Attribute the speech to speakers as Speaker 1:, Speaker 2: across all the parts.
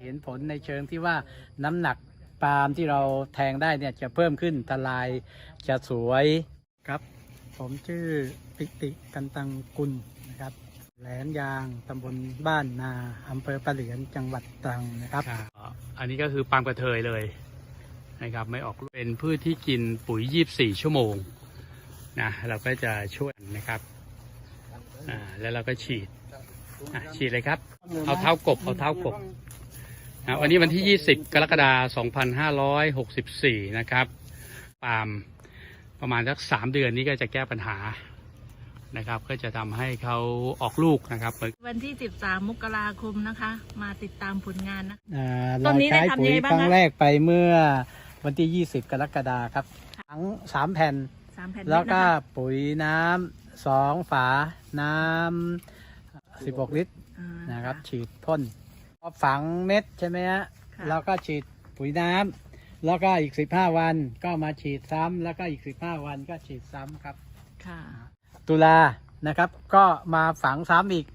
Speaker 1: เห็นผลในเชิงที่ว่าน้ำหนักปาล์มที่เราแทงได้เนี่ยจะเพิ่มขึ้นทลายจะสวยครับ ผมชื่อปิติกันตังกุลนะครับ แหลมยางตำบลบ้านนาอำเภอปะเหลียนจังหวัดตรังนะครับ
Speaker 2: อันนี้ก็คือปาล์มกระเทยเลยนะครับไม่ออกลูกเป็นพืชที่กินปุ๋ย 24 ชั่วโมงนะเราก็จะช่วยนะครับอ่าแล้วเราก็ฉีดอะฉีดเลยครับ เอาเท้ากบเอาเท้ากบ นะวันนี้วันที่ 20 กรกฎาคม2564 นะครับ ปาล์มประมาณสักสามเดือนนี้ก็จะแก้ปัญหานะครับ ก็จะทำให้เขาออกลูกนะครับ
Speaker 3: วันที่ 13 มกราคมนะคะ มาติดตามผลงานนะ
Speaker 1: อ่า
Speaker 3: ตอ
Speaker 1: เรา
Speaker 3: นนี้ได้
Speaker 1: ใช้
Speaker 3: ทำ
Speaker 1: ปุ๋
Speaker 3: ยัง
Speaker 1: ย
Speaker 3: ไงบ้าง
Speaker 1: ครั้ง
Speaker 3: คะ
Speaker 1: แรกไปเมื่อวันที่ 20 กรกฎาคมครับ ทั้งสามแผ่น
Speaker 3: สามแผ่น
Speaker 1: แล้วก็
Speaker 3: นะคะ
Speaker 1: ปุ๋ยน้ำสองฝาน้ำ16 ลิตร
Speaker 3: อ่า
Speaker 1: นะครับ ฉีดพ่นพอ ฝังเม็ดใช่ไหมฮะ
Speaker 3: ค่ะ
Speaker 1: แล้วก็ฉีดปุ๋ยน้ำแล้วก็อีก 15 วันก็มาฉีดซ้ำแล้วก็อีก 15 วันก็ฉีดซ้ำครับ
Speaker 3: ค่ะ
Speaker 1: ตุลานะครับ ก็มาฝังซ้ำอีก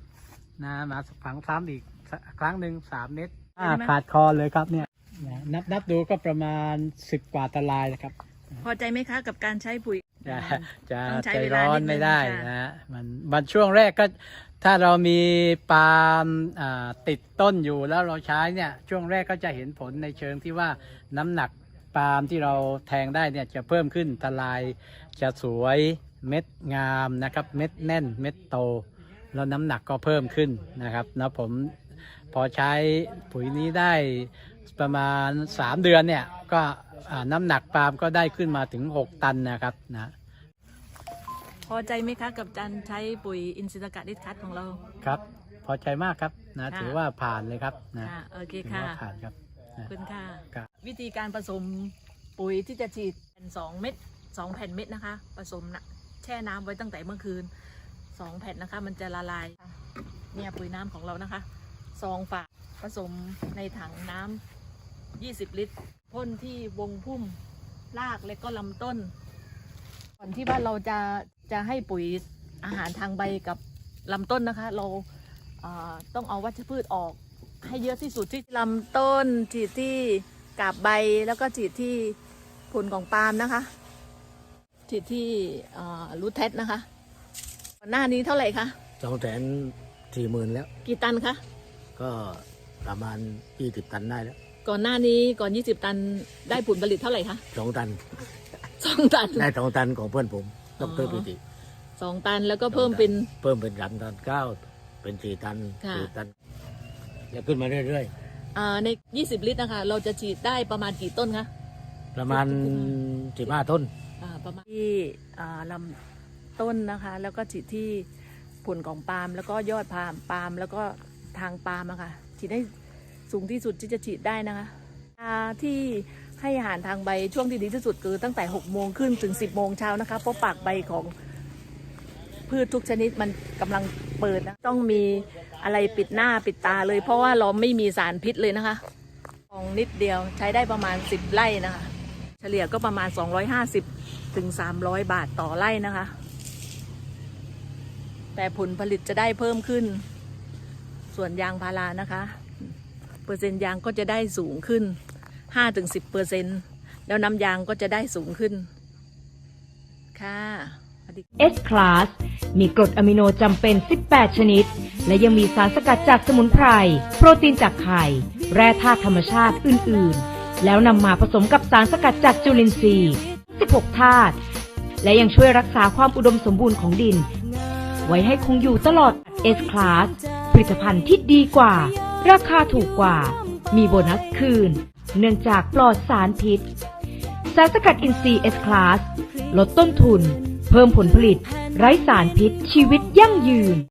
Speaker 1: นะมาฝังซ้ำอีกสักครั้งหนึ่งสามเม็ดอ่าขาดคอเลยครับเนี่ยนะนับนับดูก็ประมาณ10กว่าตารางนะครับ
Speaker 3: พอใจไหมคะกับการใช้ปุ๋ย
Speaker 1: จะจะ
Speaker 3: ต้องใช้
Speaker 1: ใจ
Speaker 3: เวลา
Speaker 1: ร้อน
Speaker 3: นิดนึง
Speaker 1: ไม่ได้
Speaker 3: ค่ะ
Speaker 1: นะฮะมันมันช่วงแรกก็ถ้าเรามีปาล์มอ่าติดต้นอยู่แล้วเราใช้เนี่ยช่วงแรกก็จะเห็นผลในเชิงที่ว่าน้ำหนักปาล์มที่เราแทงได้เนี่ยจะเพิ่มขึ้นทลายจะสวยเม็ดงามนะครับเม็ดแน่นเม็ดโต แล้วน้ำหนักก็เพิ่มขึ้นนะครับแล้วผมพอใช้ปุ๋ยนี้ได้ประมาณ 3 เดือนเนี่ย ก็อ่าน้ำหนักปาล์มก็ได้ขึ้นมาถึง 6 ตันนะครับนะ
Speaker 3: พอใจไหมคะกับการใช้ปุ๋ยอินทรีย์สกัดดิสคัตของเรา
Speaker 1: ครับ พอใจมากครับนะ
Speaker 3: ค่ะ
Speaker 1: ถือว่าผ่านเลยครับนะ
Speaker 3: ค่ะโอเค
Speaker 1: ถือ
Speaker 3: ค่ะ
Speaker 1: ว่าผ่านครับ
Speaker 3: ขอบคุณค่ะ
Speaker 1: ครับ
Speaker 3: วิธีการผสมปุ๋ยที่จะฉีดแผ่นสองเม็ดสองแผ่นเม็ดนะคะ ผสมนะแช่น้ำไว้ตั้งแต่เมื่อคืนสองแผ่นนะคะ มันจะละลายเนี่ยปุ๋ยน้ำของเรานะคะซองฝาผสมในถังน้ำ 20 ลิตรพ่นที่วงพุ่มรากและก็ลำต้น ก่อนที่ว่าเราจะจะให้ปุ๋ยอาหารทางใบกับลำต้นนะคะ เราเอ่อต้องเอาวัชพืชออก ให้เยอะที่สุดที่ลำต้นฉีดที่กาบใบแล้วก็ฉีดที่ผลของปาล์มนะคะฉีดที่รูทเทสนะคะก่อนหน้านี้เท่าไหร่คะ
Speaker 4: สองแสนสี่หมื่นแล้ว
Speaker 3: กี่ตันคะ
Speaker 4: ก็ประมาณยี่สิบตันได้แล้ว
Speaker 3: ก่อนหน้านี้ก่อน 20 ตันได้ผลผลิตเท่าไหร่คะ
Speaker 4: สองตัน
Speaker 3: สองตัน
Speaker 4: ได้สองตันของเพื่อนผม
Speaker 3: อ๋
Speaker 4: ด
Speaker 3: อ
Speaker 4: รปิติ
Speaker 3: สองตันแล้วก็เพิ่มเป็น
Speaker 4: เพิ่มเป็นสามตันเก้าเป็นสี่ตัน
Speaker 3: ค่ะ
Speaker 4: สี่ตันแล้วขึ้นมาเรื่อย
Speaker 3: อ่าใน 20 ลิตรนะคะ เราจะฉีดได้ประมาณกี่ต้นคะ
Speaker 4: ๆประมาณสิบห้าต้น
Speaker 3: อ่าประมาณที่อ่าลำต้นนะคะ แล้วก็ฉีดที่ผลของปาล์มแล้วก็ยอดปาล์มปาล์มแล้วก็ทางปาล์มอะค่ะฉีดได้ สูงที่สุดที่จะฉีดได้นะคะที่ให้อาหารทางใบช่วงที่ดีที่สุดคือตั้งแต่6โมงขึ้นถึง 10 โมงเช้านะคะ เพราะปากใบของพืชทุกชนิดมันกำลังเปิดนะต้องมีอะไรปิดหน้าปิดตาเลย เพราะว่าเราไม่มีสารพิษเลยนะคะของนิดเดียวใช้ได้ประมาณ 10 ไร่นะคะ เฉลี่ยก็ประมาณ 250ถึง300 บาทต่อไร่นะคะ แต่ผลผลิตจะได้เพิ่มขึ้น ส่วนยางพารานะคะ เปอร์เซ็นต์ยางก็จะได้สูงขึ้น5-10เปอร์เซ็นต์แล้วน้ำยางก็จะได้สูงขึ้น ค่ะ
Speaker 5: S Class มีกรดอะมิโนจำเป็น 18 ชนิด และยังมีสารสกัดจากสมุนไพร โปรตีนจากไข่ แร่ธาตุธรรมชาติอื่น ๆ แล้วนำมาผสมกับสารสกัดจากจุลินทรีย์ 16 ธาตุ และยังช่วยรักษาความอุดมสมบูรณ์ของดิน ไว้ให้คงอยู่ตลอด S Class ผลิตภัณฑ์ที่ดีกว่า ราคาถูกกว่า มีโบนัสคืน เนื่องจากปลอดสารพิษ สารสกัดอินทรีย์ S Class ลดต้นทุน เพิ่มผลผลิต ไร้สารพิษชีวิตยั่งยืน